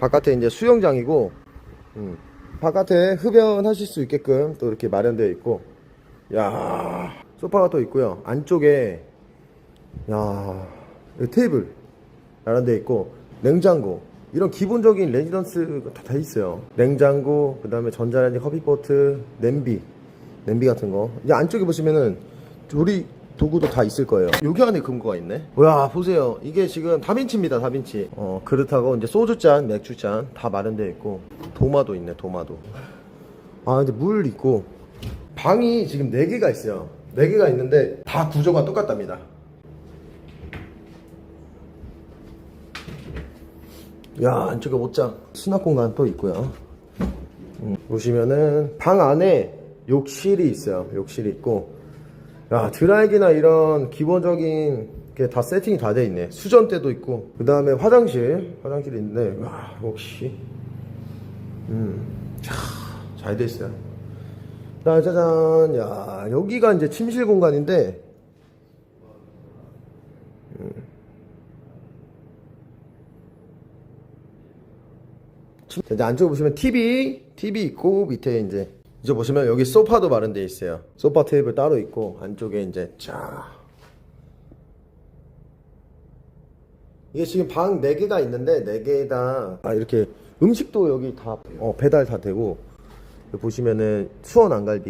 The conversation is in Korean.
바깥에 이제 수영장이고 음, 바깥에 흡연하실 수 있게끔 또 이렇게 마련되어 있고 야 소파가 또 있고요. 안쪽에 야 테이블 마련되어 있고 냉장고. 이런 기본적인 레지던스가 다돼 있어요. 냉장고 그 다음에 전자레인지 커피포트 냄비 냄비 같은 거. 이제 안쪽에 보시면은 조리 도구도 다 있을 거예요. 여기 안에 금고가 있네. 와 보세요. 이게 지금 다빈치입니다 다빈치. 어 그릇하고 이제 소주잔 맥주잔 다 마련되어 있고. 도마도 있네 도마도. 아 이제 물 있고. 방이 지금 4개가 있어요. 4개가 있는데 다 구조가 똑같답니다. 야 안쪽에 옷장. 수납 공간 또 있고요. 음, 보시면은 방 안에 욕실이 있어요. 욕실이 있고 야 드라이기나 이런 기본적인 게 다 세팅이 다 돼 있네. 수전대도 있고 그 다음에 화장실 화장실이 있는데 와 역시. 음잘 돼 있어요. 자, 짜잔. 야 여기가 이제 침실 공간인데 자, 이제 안쪽에 보시면 TV, TV 있고 밑에 이제 이제 보시면 여기 소파도 마련되어 있어요. 소파 테이블 따로 있고 안쪽에 이제 자. 이게 지금 방 4개가 있는데 4개 다 아 이렇게 음식도 여기 다 어, 배달 다 되고. 보시면은 수원 안갈비